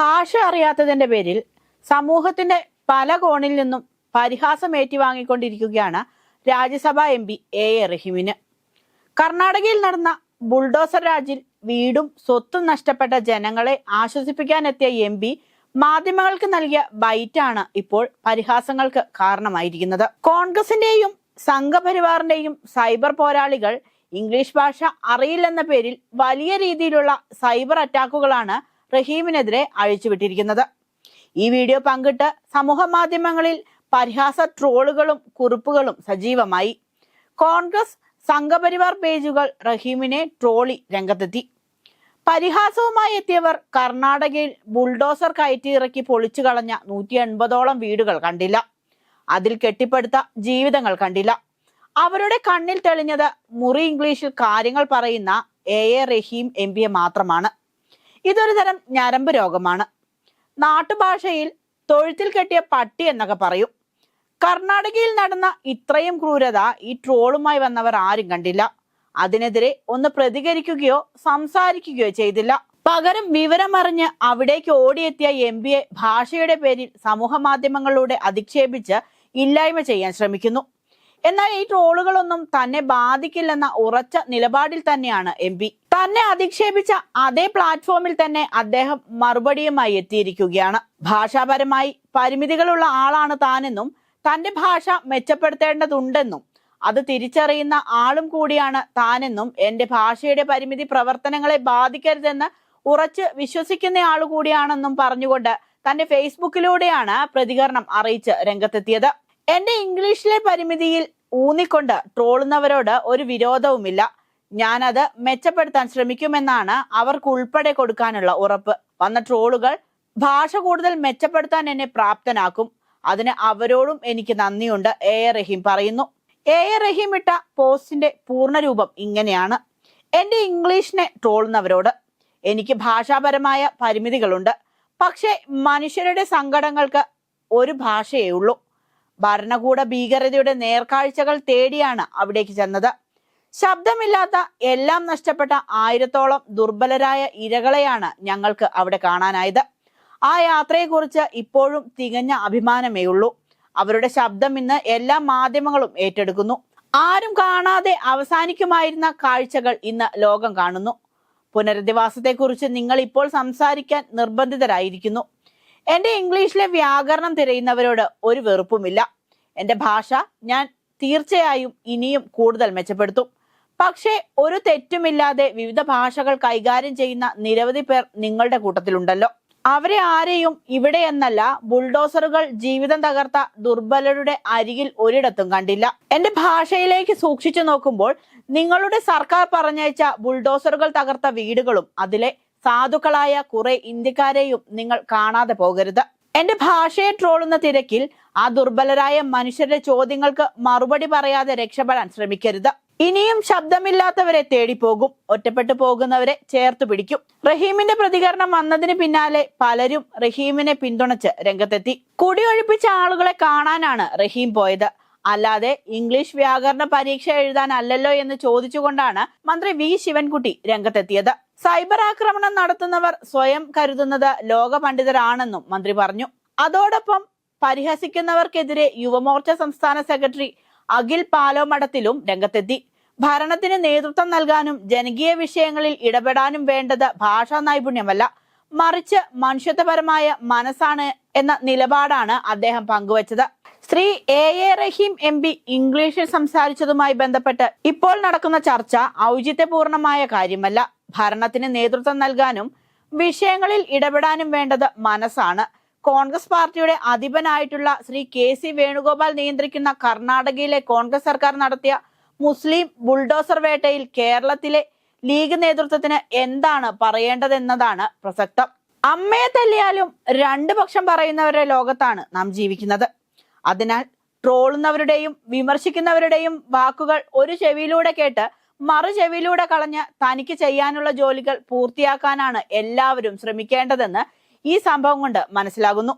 ഭാഷ അറിയാത്തതിന്റെ പേരിൽ സമൂഹത്തിന്റെ പല കോണിൽ നിന്നും പരിഹാസം ഏറ്റുവാങ്ങിക്കൊണ്ടിരിക്കുകയാണ് Rajya Sabha M P A A റഹീമിന്. കർണാടകയിൽ നടന്ന ബുൾഡോസർ രാജിൽ വീടും സ്വത്തും നഷ്ടപ്പെട്ട ജനങ്ങളെ ആശ്വസിപ്പിക്കാനെത്തിയ എം പി മാധ്യമങ്ങൾക്ക് നൽകിയ ബൈറ്റാണ് ഇപ്പോൾ പരിഹാസങ്ങൾക്ക് കാരണമായിരിക്കുന്നത്. കോൺഗ്രസിന്റെയും സംഘപരിവാറിന്റെയും സൈബർ പോരാളികൾ ഇംഗ്ലീഷ് ഭാഷ അറിയില്ലെന്ന പേരിൽ വലിയ രീതിയിലുള്ള സൈബർ അറ്റാക്കുകളാണ് റഹീമിനെതിരെ അഴിച്ചുവിട്ടിരിക്കുന്നത്. ഈ വീഡിയോ പങ്കിട്ട് സമൂഹ മാധ്യമങ്ങളിൽ പരിഹാസ ട്രോളുകളും കുറിപ്പുകളും സജീവമായി. കോൺഗ്രസ് സംഘപരിവാർ പേജുകൾ റഹീമിനെ ട്രോളി രംഗത്തെത്തി. പരിഹാസവുമായി എത്തിയവർ കർണാടകയിൽ ബുൾഡോസർ കയറ്റി ഇറക്കി പൊളിച്ചു കളഞ്ഞ നൂറ്റി എൺപതോളം വീടുകൾ കണ്ടില്ല. അതിൽ കെട്ടിപ്പടുത്ത ജീവിതങ്ങൾ കണ്ടില്ല. അവരുടെ കണ്ണിൽ തെളിഞ്ഞത് മുറി ഇംഗ്ലീഷിൽ കാര്യങ്ങൾ പറയുന്ന എ എ റഹീം എം പിയെ മാത്രമാണ്. ഇതൊരു തരം ഞരമ്പ് രോഗമാണ്. നാട്ടുഭാഷയിൽ തൊഴുത്തിൽ കെട്ടിയ പട്ടി എന്നൊക്കെ പറയും. കർണാടകയിൽ നടന്ന ഇത്രയും ക്രൂരത ഈ ട്രോളുമായി വന്നവർ ആരും കണ്ടില്ല. അതിനെതിരെ ഒന്ന് പ്രതികരിക്കുകയോ സംസാരിക്കുകയോ ചെയ്തില്ല. പകരം വിവരമറിഞ്ഞ് അവിടേക്ക് ഓടിയെത്തിയ എം ഭാഷയുടെ പേരിൽ സമൂഹ മാധ്യമങ്ങളിലൂടെ അധിക്ഷേപിച്ച് ഇല്ലായ്മ ചെയ്യാൻ ശ്രമിക്കുന്നു. എന്നാൽ ഈ ട്രോളുകളൊന്നും തന്നെ ബാധിക്കില്ലെന്ന ഉറച്ച നിലപാടിൽ തന്നെയാണ് എം പി. തന്നെ അധിക്ഷേപിച്ച അതേ പ്ലാറ്റ്ഫോമിൽ തന്നെ അദ്ദേഹം മറുപടിയുമായി എത്തിയിരിക്കുകയാണ്. ഭാഷാപരമായി പരിമിതികളുള്ള ആളാണ് താനെന്നും തന്റെ ഭാഷ മെച്ചപ്പെടുത്തേണ്ടതുണ്ടെന്നും അത് തിരിച്ചറിയുന്ന ആളും കൂടിയാണ് താനെന്നും എന്റെ ഭാഷയുടെ പരിമിതി പ്രവർത്തനങ്ങളെ ബാധിക്കരുതെന്ന് ഉറച്ച് വിശ്വസിക്കുന്ന ആളുകൂടിയാണെന്നും പറഞ്ഞുകൊണ്ട് തന്റെ ഫേസ്ബുക്കിലൂടെയാണ് പ്രതികരണം അറിയിച്ച് രംഗത്തെത്തിയത്. എന്റെ ഇംഗ്ലീഷിലെ പരിമിതിയിൽ ഊന്നിക്കൊണ്ട് ട്രോളുന്നവരോട് ഒരു വിരോധവുമില്ല. ഞാനത് മെച്ചപ്പെടുത്താൻ ശ്രമിക്കുമെന്നാണ് അവർക്ക് ഉൾപ്പെടെ കൊടുക്കാനുള്ള ഉറപ്പ്. വന്ന ട്രോളുകൾ ഭാഷ കൂടുതൽ മെച്ചപ്പെടുത്താൻ എന്നെ പ്രാപ്തനാക്കും. അതിന് അവരോടും എനിക്ക് നന്ദിയുണ്ട് എ. എ. റഹീം പറയുന്നു. എ. എ. റഹീം ഇട്ട പോസ്റ്റിന്റെ പൂർണരൂപം ഇങ്ങനെയാണ്. എന്റെ ഇംഗ്ലീഷിനെ ട്രോളുന്നവരോട് എനിക്ക് ഭാഷാപരമായ പരിമിതികളുണ്ട്. പക്ഷേ മനുഷ്യരുടെ സങ്കടങ്ങൾക്ക് ഒരു ഭാഷയേ ഉള്ളൂ. ഭരണകൂട ഭീകരതയുടെ നേർക്കാഴ്ചകൾ തേടിയാണ് അവിടേക്ക് ചെന്നത്. ശബ്ദമില്ലാത്ത എല്ലാം നഷ്ടപ്പെട്ട ആയിരത്തോളം ദുർബലരായ ഇരകളെയാണ് ഞങ്ങൾക്ക് അവിടെ കാണാനായത്. ആ യാത്രയെക്കുറിച്ച് ഇപ്പോഴും തികഞ്ഞ അഭിമാനമേ ഉള്ളൂ. അവരുടെ ശബ്ദം ഇന്ന് എല്ലാ മാധ്യമങ്ങളും ഏറ്റെടുക്കുന്നു. ആരും കാണാതെ അവസാനിക്കുമായിരുന്ന കാഴ്ചകൾ ഇന്ന് ലോകം കാണുന്നു. പുനരധിവാസത്തെക്കുറിച്ച് നിങ്ങൾ ഇപ്പോൾ സംസാരിക്കാൻ നിർബന്ധിതരായിരിക്കുന്നു. എന്റെ ഇംഗ്ലീഷിലെ വ്യാകരണം തിരയുന്നവരോട് ഒരു വെറുപ്പുമില്ല. എന്റെ ഭാഷ ഞാൻ തീർച്ചയായും ഇനിയും കൂടുതൽ മെച്ചപ്പെടുത്തും. പക്ഷേ ഒരു തെറ്റുമില്ലാതെ വിവിധ ഭാഷകൾ കൈകാര്യം ചെയ്യുന്ന നിരവധി പേർ നിങ്ങളുടെ കൂട്ടത്തിലുണ്ടല്ലോ. അവരെ ആരെയും ഇവിടെ എന്നല്ല ബുൾഡോസറുകൾ ജീവിതം തകർത്ത ദുർബലരുടെ അരികിൽ ഒരിടത്തും കണ്ടില്ല. എന്റെ ഭാഷയിലേക്ക് സൂക്ഷിച്ചു നോക്കുമ്പോൾ നിങ്ങളുടെ സർക്കാർ പറഞ്ഞയച്ച ബുൾഡോസറുകൾ തകർത്ത വീടുകളും അതിലെ സാധുക്കളായ കുറെ ഇന്ത്യക്കാരെയും നിങ്ങൾ കാണാതെ പോകരുത്. എന്റെ ഭാഷയെ ട്രോളുന്ന തിരക്കിൽ ആ ദുർബലരായ മനുഷ്യരുടെ ചോദ്യങ്ങൾക്ക് മറുപടി പറയാതെ രക്ഷപ്പെടാൻ ശ്രമിക്കരുത്. ഇനിയും ശബ്ദമില്ലാത്തവരെ തേടിപ്പോകും. ഒറ്റപ്പെട്ടു പോകുന്നവരെ ചേർത്ത് പിടിക്കും. റഹീമിന്റെ പ്രതികരണം വന്നതിന് പിന്നാലെ പലരും റഹീമിനെ പിന്തുണച്ച് രംഗത്തെത്തി. കുടിയൊഴിപ്പിച്ച ആളുകളെ കാണാനാണ് റഹീം പോയത്. അല്ലാതെ ഇംഗ്ലീഷ് വ്യാകരണ പരീക്ഷ എഴുതാൻ അല്ലല്ലോ എന്ന് ചോദിച്ചുകൊണ്ടാണ് മന്ത്രി വി. ശിവൻകുട്ടി രംഗത്തെത്തിയത്. സൈബർ ആക്രമണം നടത്തുന്നവർ സ്വയം കരുതുന്നത് ലോകപണ്ഡിതരാണെന്നും മന്ത്രി പറഞ്ഞു. അതോടൊപ്പം പരിഹസിക്കുന്നവർക്കെതിരെ യുവമോർച്ച സംസ്ഥാന സെക്രട്ടറി അഖിൽ പാലോമഠത്തിലും രംഗത്തെത്തി. ഭരണത്തിന് നേതൃത്വം നൽകാനും ജനകീയ വിഷയങ്ങളിൽ ഇടപെടാനും വേണ്ടത് ഭാഷാ നൈപുണ്യമല്ല മറിച്ച് മനുഷ്യത്വപരമായ മനസ്സാണ് എന്ന നിലപാടാണ് അദ്ദേഹം പങ്കുവച്ചത്. Shri A A Rahim M P ഇംഗ്ലീഷിൽ സംസാരിച്ചതുമായി ബന്ധപ്പെട്ട് ഇപ്പോൾ നടക്കുന്ന ചർച്ച ഔചിത്യപൂർണമായ കാര്യമല്ല. ഭരണത്തിന് നേതൃത്വം നൽകാനും വിഷയങ്ങളിൽ ഇടപെടാനും വേണ്ടത് മനസ്സാണ്. കോൺഗ്രസ് പാർട്ടിയുടെ അധിപനായിട്ടുള്ള ശ്രീ കെ സി വേണുഗോപാൽ നിയന്ത്രിക്കുന്ന കർണാടകയിലെ കോൺഗ്രസ് സർക്കാർ നടത്തിയ മുസ്ലിം ബുൾഡോസർ വേട്ടയിൽ കേരളത്തിലെ ലീഗ് നേതൃത്വത്തിന് എന്താണ് പറയേണ്ടതെന്നതാണ് പ്രസക്തം. അമ്മയെ തല്ലിയാലും രണ്ടു പക്ഷം പറയുന്നവരുടെ ലോകത്താണ് നാം ജീവിക്കുന്നത്. അതിനാൽ ട്രോളുന്നവരുടെയും വിമർശിക്കുന്നവരുടെയും വാക്കുകൾ ഒരു ചെവിയിലൂടെ കേട്ട് മറു ചെവിയിലൂടെ കളഞ്ഞ് തനിക്ക് ചെയ്യാനുള്ള ജോലികൾ പൂർത്തിയാക്കാനാണ് എല്ലാവരും ശ്രമിക്കേണ്ടതെന്ന് ഈ സംഭവം കൊണ്ട് മനസ്സിലാകുന്നു.